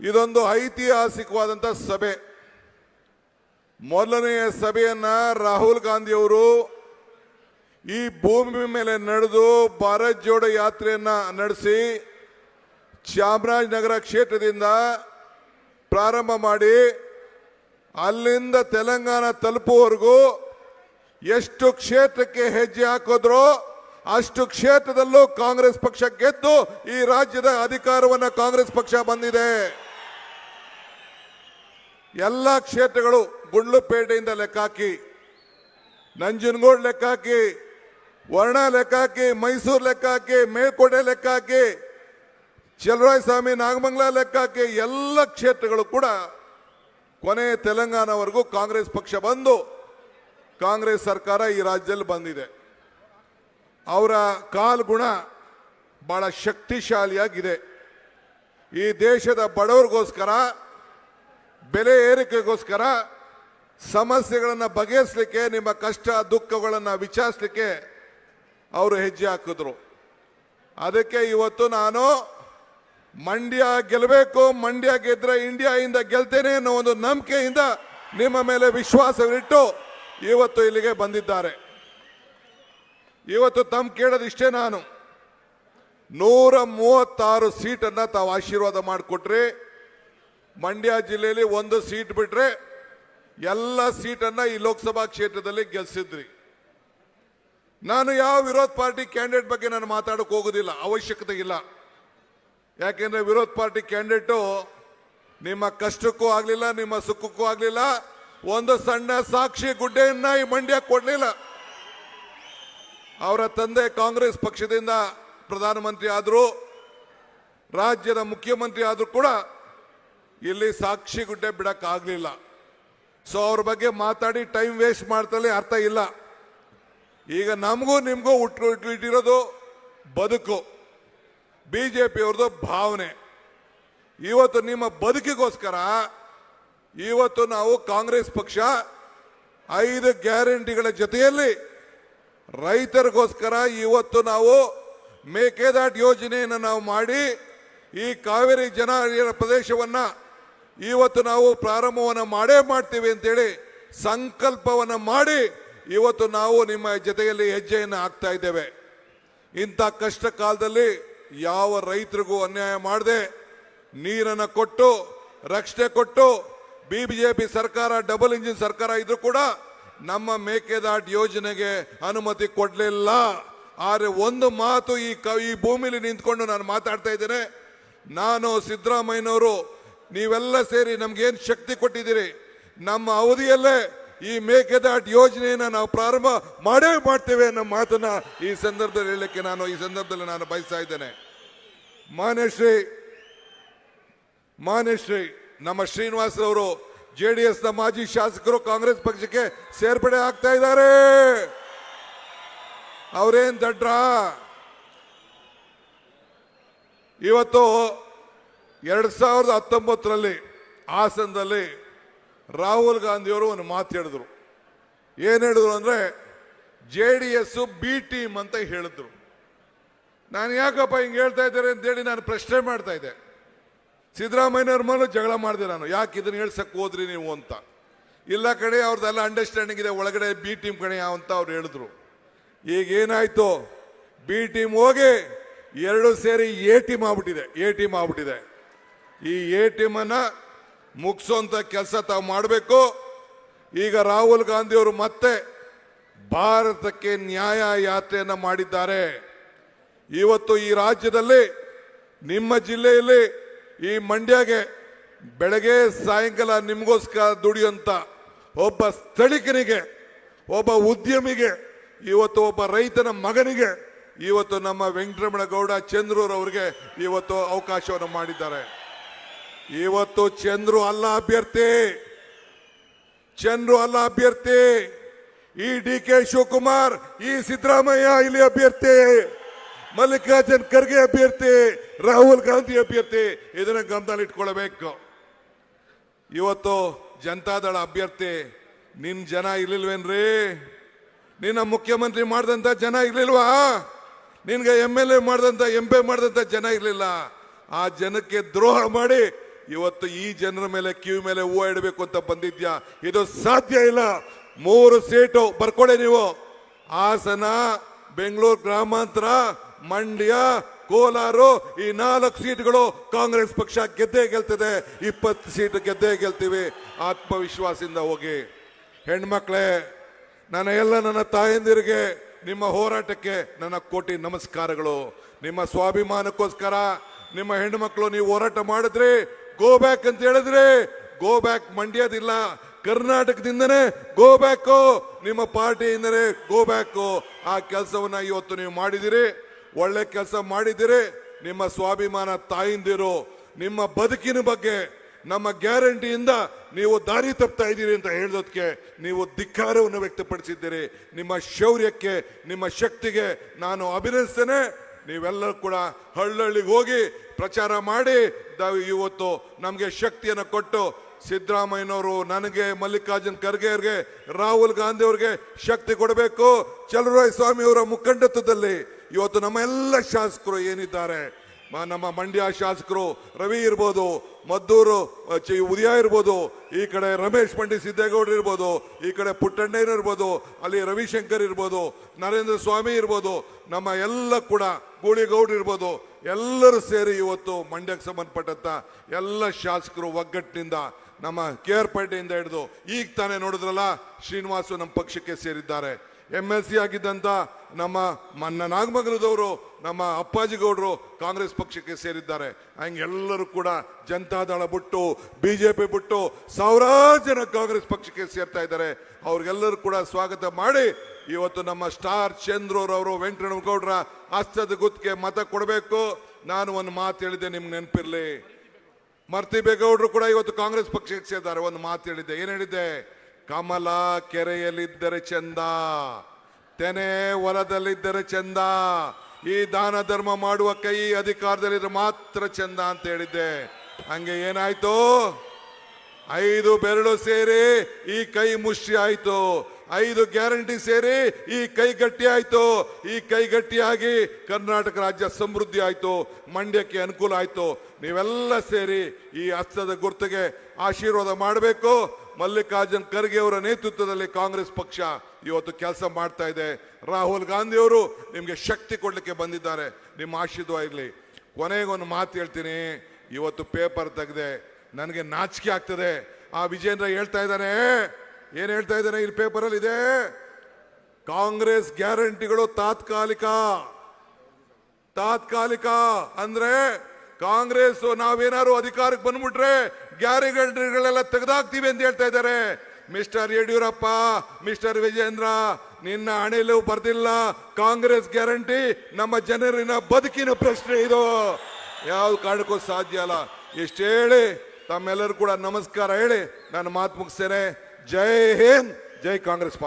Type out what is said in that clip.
ಇದೊಂದು ಐತಿಹಾಸಿಕವಾದಂಥ ಸಭೆ. ಮೊದಲನೆಯ ಸಭೆಯನ್ನ ರಾಹುಲ್ ಗಾಂಧಿ ಅವರು ಈ ಭೂಮಿ ಮೇಲೆ ನಡೆದು ಭಾರತ್ ಜೋಡೋ ಯಾತ್ರೆಯನ್ನ ನಡೆಸಿ ಚಾಮರಾಜನಗರ ಕ್ಷೇತ್ರದಿಂದ ಪ್ರಾರಂಭ ಮಾಡಿ ಅಲ್ಲಿಂದ ತೆಲಂಗಾಣ ತಲುಪುವವರೆಗೂ ಎಷ್ಟು ಕ್ಷೇತ್ರಕ್ಕೆ ಹೆಜ್ಜೆ ಹಾಕಿದ್ರೋ ಅಷ್ಟು ಕ್ಷೇತ್ರದಲ್ಲೂ ಕಾಂಗ್ರೆಸ್ ಪಕ್ಷ ಗೆದ್ದು ಈ ರಾಜ್ಯದ ಅಧಿಕಾರವನ್ನ ಕಾಂಗ್ರೆಸ್ ಪಕ್ಷ ಬಂದಿದೆ. ಎಲ್ಲ ಕ್ಷೇತ್ರಗಳು ಗುಂಡ್ಲುಪೇಟೆಯಿಂದ ಲೆಕ್ಕ ಹಾಕಿ, ನಂಜನಗೂಡು ಲೆಕ್ಕ ಹಾಕಿ, ವರ್ಣ ಲೆಕ್ಕ ಹಾಕಿ, ಮೈಸೂರು ಲೆಕ್ಕಾಕಿ ಮೇಲ್ಕೋಟೆ ಲೆಕ್ಕ ಹಾಕಿ, ಚಲರಾಯ ಸ್ವಾಮಿ ನಾಗಮಂಗಲ ಲೆಕ್ಕ ಹಾಕಿ, ಎಲ್ಲ ಕ್ಷೇತ್ರಗಳು ಕೂಡ ಕೊನೆ ತೆಲಂಗಾಣವರೆಗೂ ಕಾಂಗ್ರೆಸ್ ಪಕ್ಷ ಬಂದು ಕಾಂಗ್ರೆಸ್ ಸರ್ಕಾರ ಈ ರಾಜ್ಯದಲ್ಲಿ ಬಂದಿದೆ. ಅವರ ಕಾಲ್ಗುಣ ಬಹಳ ಶಕ್ತಿಶಾಲಿಯಾಗಿದೆ. ಈ ದೇಶದ ಬಡವರಿಗೋಸ್ಕರ ಬೆಲೆ ಏರಿಕೆಗೋಸ್ಕರ ಸಮಸ್ಯೆಗಳನ್ನು ಬಗೆಹರಿಸಲಿಕ್ಕೆ, ನಿಮ್ಮ ಕಷ್ಟ, ದುಃಖಗಳನ್ನು ವಿಚಾರಿಸಲಿಕ್ಕೆ ಅವರು ಹೆಜ್ಜೆ ಹಾಕಿದ್ರು. ಅದಕ್ಕೆ ಇವತ್ತು ನಾನು ಮಂಡ್ಯ ಗೆಲ್ಲಬೇಕು ಮಂಡ್ಯ ಗೆದ್ರೆ ಇಂಡಿಯಾಯಿಂದ ಗೆಲ್ತೇನೆ ಅನ್ನೋ ಒಂದು ನಂಬಿಕೆಯಿಂದ ನಿಮ್ಮ ಮೇಲೆ ವಿಶ್ವಾಸವಿಟ್ಟು ಇವತ್ತು ಇಲ್ಲಿಗೆ ಬಂದಿದ್ದಾರೆ. ಇವತ್ತು ತಮ್ಮ ಕೇಳೋದಿಷ್ಟೇ ನಾನು. ನೂರ ಮೂವತ್ತಾರು ಸೀಟನ್ನು ತಾವು ಆಶೀರ್ವಾದ ಮಾಡಿಕೊಟ್ರಿ. ಮಂಡ್ಯ ಜಿಲ್ಲೆಯಲ್ಲಿ ಒಂದು ಸೀಟ್ ಬಿಟ್ರೆ ಎಲ್ಲ ಸೀಟನ್ನು ಈ ಲೋಕಸಭಾ ಕ್ಷೇತ್ರದಲ್ಲಿ ಗೆಲ್ಸಿದ್ರಿ. ನಾನು ಯಾವ ವಿರೋಧ ಪಾರ್ಟಿ ಕ್ಯಾಂಡಿಡೇಟ್ ಬಗ್ಗೆ ನಾನು ಮಾತಾಡೋಕೆ ಹೋಗೋದಿಲ್ಲ, ಅವಶ್ಯಕತೆ ಇಲ್ಲ. ಯಾಕೆಂದ್ರೆ ವಿರೋಧ ಪಾರ್ಟಿ ಕ್ಯಾಂಡಿಡೇಟು ನಿಮ್ಮ ಕಷ್ಟಕ್ಕೂ ಆಗಲಿಲ್ಲ, ನಿಮ್ಮ ಸುಖಕ್ಕೂ ಆಗಲಿಲ್ಲ, ಒಂದು ಸಣ್ಣ ಸಾಕ್ಷಿ ಗುಡ್ಡೆಯನ್ನ ಈ ಮಂಡ್ಯ ಕೊಡ್ಲಿಲ್ಲ. ಅವರ ತಂದೆ ಕಾಂಗ್ರೆಸ್ ಪಕ್ಷದಿಂದ ಪ್ರಧಾನಮಂತ್ರಿ ಆದರು, ರಾಜ್ಯದ ಮುಖ್ಯಮಂತ್ರಿ ಆದರೂ ಕೂಡ ಇಲ್ಲಿ ಸಾಕ್ಷಿ ಗುಡ್ಡೆ ಬಿಡಕ್ ಆಗ್ಲಿಲ್ಲ ಸೊ ಅವ್ರ ಬಗ್ಗೆ ಮಾತಾಡಿ ಟೈಮ್ ವೇಸ್ಟ್ ಮಾಡ್ತಲೇ ಅರ್ಥ ಇಲ್ಲ. ಈಗ ನಮಗೂ ನಿಮಗೂ ಹುಟ್ಟು ಇಟ್ಟಿರೋದು ಬದುಕು. ಬಿಜೆಪಿ ಪಿಯವ್ರದ್ದು ಭಾವನೆ. ಇವತ್ತು ನಿಮ್ಮ ಬದುಕಿಗೋಸ್ಕರ ಇವತ್ತು ನಾವು ಕಾಂಗ್ರೆಸ್ ಪಕ್ಷ ಐದು ಗ್ಯಾರಂಟಿಗಳ ಜೊತೆಯಲ್ಲಿ ರೈತರಿಗೋಸ್ಕರ ಇವತ್ತು ನಾವು ಮೇಕೆದಾಟ್ ಯೋಜನೆಯನ್ನು ನಾವು ಮಾಡಿ ಈ ಕಾವೇರಿ ಜನ ಪ್ರದೇಶವನ್ನ ಇವತ್ತು ನಾವು ಪ್ರಾರಂಭವನ್ನು ಮಾಡೇ ಮಾಡ್ತೀವಿ ಅಂತೇಳಿ ಸಂಕಲ್ಪವನ್ನು ಮಾಡಿ ಇವತ್ತು ನಾವು ನಿಮ್ಮ ಜೊತೆಯಲ್ಲಿ ಹೆಜ್ಜೆಯನ್ನು ಹಾಕ್ತಾ ಇದ್ದೇವೆ. ಇಂಥ ಕಷ್ಟ ಕಾಲದಲ್ಲಿ ಯಾವ ರೈತರಿಗೂ ಅನ್ಯಾಯ ಮಾಡದೆ ನೀರನ್ನು ಕೊಟ್ಟು, ರಕ್ಷಣೆ ಕೊಟ್ಟು ಬಿ ಜೆ ಪಿ ಸರ್ಕಾರ ಡಬಲ್ ಇಂಜಿನ್ ಸರ್ಕಾರ ಇದ್ರೂ ಕೂಡ ನಮ್ಮ ಮೇಕೆದಾಟ್ ಯೋಜನೆಗೆ ಅನುಮತಿ ಕೊಡಲಿಲ್ಲ. ಆದರೆ ಒಂದು ಮಾತು ಈ ಕ, ಈ ಭೂಮಿಲಿ ನಿಂತ್ಕೊಂಡು ನಾನು ಮಾತಾಡ್ತಾ ಇದ್ದೇನೆ. ನಾನು ಸಿದ್ದರಾಮಯ್ಯನವರು ನೀವೆಲ್ಲ ಸೇರಿ ನಮ್ಗೇನು ಶಕ್ತಿ ಕೊಟ್ಟಿದ್ದೀರಿ? ನಮ್ಮ ಅವಧಿಯಲ್ಲೇ ಈ ಮೇಕೆದಾಟ್ ಯೋಜನೆಯನ್ನ ನಾವು ಪ್ರಾರಂಭ ಮಾಡೇ ಮಾಡ್ತೇವೆ ಅನ್ನೋ ಮಾತನ್ನ ಈ ಸಂದರ್ಭದಲ್ಲಿ ಹೇಳಲಿಕ್ಕೆ ನಾನು ಈ ಸಂದರ್ಭದಲ್ಲಿ ನಾನು ಬಯಸ್ತಾ ಇದ್ದೇನೆ. ಮಾನ್ಯಶ್ರೀ ಮಾನ್ಯಶ್ರೀ ನಮ್ಮ ಶ್ರೀನಿವಾಸರವರು ಜೆ ಡಿ ಎಸ್ನ ಮಾಜಿ ಶಾಸಕರು ಕಾಂಗ್ರೆಸ್ ಪಕ್ಷಕ್ಕೆ ಸೇರ್ಪಡೆ ಆಗ್ತಾ ಇದ್ದಾರೆ. ಅವರೇನ್ ದಡ್ರ? ಇವತ್ತು ಎರಡ್ ಸಾವಿರದ ಹತ್ತೊಂಬತ್ತರಲ್ಲಿ ಹಾಸನದಲ್ಲಿ ರಾಹುಲ್ ಗಾಂಧಿಯವರು ಒಂದು ಮಾತು ಹೇಳಿದ್ರು. ಏನು ಹೇಳಿದ್ರು ಅಂದ್ರೆ, J D S B team ಅಂತ ಹೇಳಿದ್ರು. ನಾನು ಯಾಕಪ್ಪ ಹಿಂಗೆ ಹೇಳ್ತಾ ಇದ್ದಾರೆ ಅಂತೇಳಿ ನಾನು ಪ್ರಶ್ನೆ ಮಾಡ್ತಾ ಇದ್ದೆ. ಸಿದ್ದರಾಮಯ್ಯವ್ರ ಮೇಲೆ ಜಗಳ ಮಾಡಿದೆ ನಾನು. ಯಾಕೆ ಇದನ್ನ ಹೇಳ್ಸಕ್ ಹೋದ್ರಿ ನೀವು ಅಂತ. ಇಲ್ಲ ಕಡೆ ಅವ್ರದ್ದೆಲ್ಲ ಅಂಡರ್ಸ್ಟ್ಯಾಂಡಿಂಗ್ ಇದೆ. ಒಳಗಡೆ ಬಿ ಟೀಮ್ ಕಡೆ ಅಂತ ಅವ್ರು ಹೇಳಿದ್ರು. ಈಗ ಏನಾಯ್ತು? ಬಿ ಟೀಮ್ ಹೋಗಿ ಎರಡು ಸೇರಿ ಎ ಟೀಮ್ ಆಗ್ಬಿಟ್ಟಿದೆ. ಎ ಟೀಮ್ ಆಗ್ಬಿಟ್ಟಿದೆ. ಈ ಎ ಟಿ ಅನ್ನ ಮುಗಿಸೋಂತ ಕೆಲಸ ತಾವು ಮಾಡಬೇಕು. ಈಗ ರಾಹುಲ್ ಗಾಂಧಿ ಅವರು ಮತ್ತೆ ಭಾರತಕ್ಕೆ ನ್ಯಾಯ ಯಾತ್ರೆಯನ್ನು ಮಾಡಿದ್ದಾರೆ. ಇವತ್ತು ಈ ರಾಜ್ಯದಲ್ಲಿ, ನಿಮ್ಮ ಜಿಲ್ಲೆಯಲ್ಲಿ ಈ ಮಂಡ್ಯಗೆ ಬೆಳಗ್ಗೆ ಸಾಯಂಕಾಲ ನಿಮಗೋಸ್ಕರ ದುಡಿಯುವಂತ ಒಬ್ಬ ಸ್ಥಳೀಕನಿಗೆ, ಒಬ್ಬ ಉದ್ಯಮಿಗೆ, ಇವತ್ತು ಒಬ್ಬ ರೈತನ ಮಗನಿಗೆ, ಇವತ್ತು ನಮ್ಮ ವೆಂಕಟರಮಣ ಗೌಡ ಚಂದ್ರೂರ್ ಅವರಿಗೆ ಇವತ್ತು ಅವಕಾಶವನ್ನು ಮಾಡಿದ್ದಾರೆ. ಇವತ್ತು ಚಂದ್ರು ಅಲ್ಲ ಅಭ್ಯರ್ಥಿ. ಚಂದ್ರು ಅಲ್ಲ ಅಭ್ಯರ್ಥಿ. ಈ ಡಿ ಕೆ ಶಿವಕುಮಾರ್, ಈ ಸಿದ್ದರಾಮಯ್ಯ ಇಲ್ಲಿ ಅಭ್ಯರ್ಥಿ. ಮಲ್ಲಿಕಾರ್ಜುನ್ ಖರ್ಗೆ ಅಭ್ಯರ್ಥಿ, ರಾಹುಲ್ ಗಾಂಧಿ ಅಭ್ಯರ್ಥಿ. ಇದನ್ನ ಗಮನದಲ್ಲಿ ಇಟ್ಕೊಳ್ಬೇಕು. ಇವತ್ತು ಜನತಾದಳ ಅಭ್ಯರ್ಥಿ, ನಿನ್ ಜನ ಇರ್ಲಿಲ್ವೇನ್ರಿ? ನಿನ್ನ ಮುಖ್ಯಮಂತ್ರಿ ಮಾಡಿದಂತ ಜನ ಇರ್ಲಿಲ್ವಾ? ನಿನ್ಗೆ ಎಂ ಎಲ್ ಎ ಮಾಡಿದಂತ, ಎಂ ಪಿ ಮಾಡಿದಂತ ಜನ ಇರ್ಲಿಲ್ಲ. ಆ ಜನಕ್ಕೆ ದ್ರೋಹ ಮಾಡಿ ಇವತ್ತು ಈ ಜನರ ಮೇಲೆ ಕ್ಯೂ ಮೇಲೆ ಹೂವು ಇಡಬೇಕು ಅಂತ ಬಂದಿದ್ಯಾ? ಇದು ಸಾಧ್ಯ ಇಲ್ಲ. ಮೂರು ಸೀಟು ಬರ್ಕೊಳ್ಳಿ ನೀವು. ಹಾಸನ, ಬೆಂಗಳೂರು ಗ್ರಾಮಾಂತರ, ಮಂಡ್ಯ, ಕೋಲಾರು, ಈ ನಾಲ್ಕು ಸೀಟ್ಗಳು ಕಾಂಗ್ರೆಸ್ ಪಕ್ಷ ಗೆದ್ದೇ ಗೆಲ್ತದೆ. ಇಪ್ಪತ್ತು ಸೀಟ್ ಗೆದ್ದೇ ಗೆಲ್ತೀವಿ. ಆತ್ಮವಿಶ್ವಾಸದಿಂದ ಹೋಗಿ. ಹೆಣ್ಮಕ್ಳೇ, ನನ್ನ ಎಲ್ಲ ನನ್ನ ತಾಯಂದಿರಿಗೆ, ನಿಮ್ಮ ಹೋರಾಟಕ್ಕೆ ನನ್ನ ಕೋಟಿ ನಮಸ್ಕಾರಗಳು. ನಿಮ್ಮ ಸ್ವಾಭಿಮಾನಕ್ಕೋಸ್ಕರ ನಿಮ್ಮ ಹೆಣ್ಣುಮಕ್ಕಳು ನೀವು ಹೋರಾಟ ಮಾಡಿದ್ರಿ ಗೋ ಬ್ಯಾಕ್ ಅಂತ ಹೇಳಿದ್ರೆ ಗೋ ಬ್ಯಾಕ್ ಮಂಡ್ಯದಿಲ್ಲ. ಕರ್ನಾಟಕದಿಂದನೇ ಗೋ ಬ್ಯಾಕು ನಿಮ್ಮ ಪಾರ್ಟಿಯಿಂದನೇ ಗೋ ಬ್ಯಾಕು ಆ ಕೆಲಸವನ್ನ ಇವತ್ತು ನೀವು ಮಾಡಿದಿರಿ. ಒಳ್ಳೆ ಕೆಲಸ ಮಾಡಿದಿರಿ. ನಿಮ್ಮ ಸ್ವಾಭಿಮಾನ ತಾಯಿಂದಿರು. ನಿಮ್ಮ ಬದುಕಿನ ಬಗ್ಗೆ ನಮ್ಮ ಗ್ಯಾರಂಟಿಯಿಂದ ನೀವು ದಾರಿ ತಪ್ತಾ ಇದ್ದೀರಿ ಅಂತ ಹೇಳೋದಕ್ಕೆ ನೀವು ಧಿಕ್ಕಾರವನ್ನು ವ್ಯಕ್ತಪಡಿಸಿದ್ದೀರಿ. ನಿಮ್ಮ ಶೌರ್ಯಕ್ಕೆ, ನಿಮ್ಮ ಶಕ್ತಿಗೆ ನಾನು ಅಭಿನಂದಿಸ್ತೇನೆ. ನೀವೆಲ್ಲರೂ ಕೂಡ ಹಳ್ಳಹಳ್ಳಿಗೆ ಹೋಗಿ ಪ್ರಚಾರ ಮಾಡಿ ಇವತ್ತು ನಮಗೆ ಶಕ್ತಿಯನ್ನು ಕೊಟ್ಟು ಸಿದ್ದರಾಮಯ್ಯನವರು ನನಗೆ, ಮಲ್ಲಿಕಾರ್ಜುನ್ ಖರ್ಗೆ ಅವ್ರಿಗೆ, ರಾಹುಲ್ ಗಾಂಧಿ ಅವ್ರಿಗೆ ಶಕ್ತಿ ಕೊಡಬೇಕು. ಚಲುವರಾಯ ಸ್ವಾಮಿ ಅವರ ಮುಖಂಡತ್ವದಲ್ಲಿ ಇವತ್ತು ನಮ್ಮ ಎಲ್ಲ ಶಾಸಕರು ಏನಿದ್ದಾರೆ? ನಮ್ಮ ಮಂಡ್ಯ ಶಾಸಕರು ರವಿ ಇರ್ಬೋದು, ಮದ್ದೂರು ಉದಯ ಇರ್ಬೋದು, ಈ ಕಡೆ ರಮೇಶ್ ಪಂಡಿತ್ ಸಿದ್ದೇಗೌಡರು ಇರ್ಬೋದು, ಈ ಕಡೆ ಪುಟ್ಟಣ್ಣ ಇರ್ಬೋದು, ಅಲ್ಲಿ ರವಿಶಂಕರ್ ಇರ್ಬೋದು, ನರೇಂದ್ರ ಸ್ವಾಮಿ ಇರ್ಬೋದು, ನಮ್ಮ ಎಲ್ಲ ಕೂಡ ಗೂಳಿಗೌಡರು ಇರ್ಬೋದು, ಎಲ್ಲರೂ ಸೇರಿ ಇವತ್ತು ಮಂಡ್ಯಕ್ಕೆ ಸಂಬಂಧಪಟ್ಟಂತ ಎಲ್ಲ ಶಾಸಕರು ಒಗ್ಗಟ್ಟಿನಿಂದ ನಮ್ಮ ಕೆ ಆರ್ ಪೇಟೆಯಿಂದ ಹಿಡಿದು ಈಗ ತಾನೇ ನೋಡಿದ್ರಲ್ಲ ಶ್ರೀನಿವಾಸು ನಮ್ಮ ಪಕ್ಷಕ್ಕೆ ಸೇರಿದ್ದಾರೆ. ಎಂ ಎಲ್ ಸಿ ಆಗಿದ್ದಂಥ ನಮ್ಮ ಮನ್ನ ನಾಗಮಂಗಲದವರು, ನಮ್ಮ ಅಪ್ಪಾಜಿ ಗೌಡರು ಕಾಂಗ್ರೆಸ್ ಪಕ್ಷಕ್ಕೆ ಸೇರಿದ್ದಾರೆ. ಹಂಗೆ ಎಲ್ಲರೂ ಕೂಡ ಜನತಾದಳ ಬಿಟ್ಟು ಬಿ ಜೆ ಪಿ ಬಿಟ್ಟು ಸಾವಿರಾರು ಜನ ಕಾಂಗ್ರೆಸ್ ಪಕ್ಷಕ್ಕೆ ಸೇರ್ತಾ ಇದ್ದಾರೆ. ಅವ್ರಿಗೆಲ್ಲರೂ ಕೂಡ ಸ್ವಾಗತ ಮಾಡಿ, ಇವತ್ತು ನಮ್ಮ ಸ್ಟಾರ್ ಚಂದ್ರರವರು ವೆಂಕಟರಮಗೌಡರ ಹಸ್ತದ ಗುತ್ತಿಗೆ ಮತ ಕೊಡಬೇಕು. ನಾನು ಒಂದು ಮಾತು ಹೇಳಿದೆ ನಿಮ್ಗೆ ನೆನಪಿರ್ಲಿ. ಮರ್ತಿಬೇಗೌಡರು ಕೂಡ ಇವತ್ತು ಕಾಂಗ್ರೆಸ್ ಪಕ್ಷಕ್ಕೆ ಸೇರಿದ್ದಾರೆ. ಒಂದು ಮಾತು ಹೇಳಿದ್ದೆ, ಏನು ಹೇಳಿದ್ದೆ? ಕಮಲ ಕೆರೆಯಲ್ಲಿದ್ದರೆ ಚಂದ, ತೆನೆ ಹೊಲದಲ್ಲಿದ್ದರೆ ಚಂದ, ಈ ದಾನ ಧರ್ಮ ಮಾಡುವ ಕೈ ಅಧಿಕಾರದಲ್ಲಿದ್ರೆ ಮಾತ್ರ ಚಂದ ಅಂತ ಹೇಳಿದ್ದೆ. ಹಂಗೆ ಏನಾಯ್ತು? ಐದು ಬೆರಳು ಸೇರಿ ಈ ಕೈ ಮುಷ್ಟಿ ಆಯ್ತು. ಐದು ಗ್ಯಾರಂಟಿ ಸೇರಿ ಈ ಕೈ ಗಟ್ಟಿ ಆಯ್ತು. ಈ ಕೈ ಗಟ್ಟಿಯಾಗಿ ಕರ್ನಾಟಕ ರಾಜ್ಯ ಸಮೃದ್ಧಿ ಆಯ್ತು. ಮಂಡ್ಯಕ್ಕೆ ಅನುಕೂಲ ಆಯ್ತು. ನೀವೆಲ್ಲ ಸೇರಿ ಈ ಹಸ್ತದ ಗುರ್ತಿಗೆ ಆಶೀರ್ವಾದ ಮಾಡಬೇಕು. ಮಲ್ಲಿಕಾರ್ಜುನ್ ಖರ್ಗೆ ಅವರ ನೇತೃತ್ವದಲ್ಲಿ ಕಾಂಗ್ರೆಸ್ ಪಕ್ಷ ಇವತ್ತು ಕೆಲಸ ಮಾಡ್ತಾ ಇದೆ. ರಾಹುಲ್ ಗಾಂಧಿ ಅವರು ನಿಮಗೆ ಶಕ್ತಿ ಕೊಡಲಿಕ್ಕೆ ಬಂದಿದ್ದಾರೆ. ನಿಮ್ಮ ಆಶೀರ್ವಾದ ಇರಲಿ. ಕೊನೆಗೊಂದು ಮಾತು ಹೇಳ್ತೀನಿ. ಇವತ್ತು ಪೇಪರ್ ತೆಗೆದೆ ನನಗೆ ನಾಚಿಕೆ ಆಗ್ತದೆ. ಆ ವಿಜೇಂದ್ರ ಹೇಳ್ತಾ ಇದ್ದಾನೆ. ಏನ್ ಹೇಳ್ತಾ ಇದ್ದಾನೆ ಇಲ್ಲಿ ಪೇಪರಲ್ಲಿ? ಇದೆ. ಕಾಂಗ್ರೆಸ್ ಗ್ಯಾರಂಟಿಗಳು ತಾತ್ಕಾಲಿಕ. ತಾತ್ಕಾಲಿಕ ಅಂದ್ರೆ ಕಾಂಗ್ರೆಸ್ ನಾವೇನಾದ್ರು ಅಧಿಕಾರಕ್ಕೆ ಬಂದ್ಬಿಟ್ರೆ ಗ್ಯಾರಂಟಿಗಳೆಲ್ಲ ತೆಗೆದಾಕ್ತೀವಿ ಅಂತ ಹೇಳ್ತಾ ಇದ್ದಾರೆ. ಮಿಸ್ಟರ್ ಯಡಿಯೂರಪ್ಪ, ಮಿಸ್ಟರ್ ವಿಜೇಂದ್ರ, ನಿನ್ನ ಹಣೆಲು ಬರ್ದಿಲ್ಲ. ಕಾಂಗ್ರೆಸ್ ಗ್ಯಾರಂಟಿ, ನಮ್ಮ ಜನರಿನ ಬದುಕಿನ ಪ್ರಶ್ನೆ ಇದು. ಯಾವ ಕಾರಣಕ್ಕೂ ಸಾಧ್ಯ ಅಲ್ಲ. ಇಷ್ಟು ಹೇಳಿ, ತಮ್ಮೆಲ್ಲರೂ ಕೂಡ ನಮಸ್ಕಾರ ಹೇಳಿ ನಾನು ಮಾತು ಮುಗಿಸ್ತೇನೆ. ಜೈ ಹಿಂದ್, ಜೈ ಕಾಂಗ್ರೆಸ್ ಪಾರ್ಟಿ.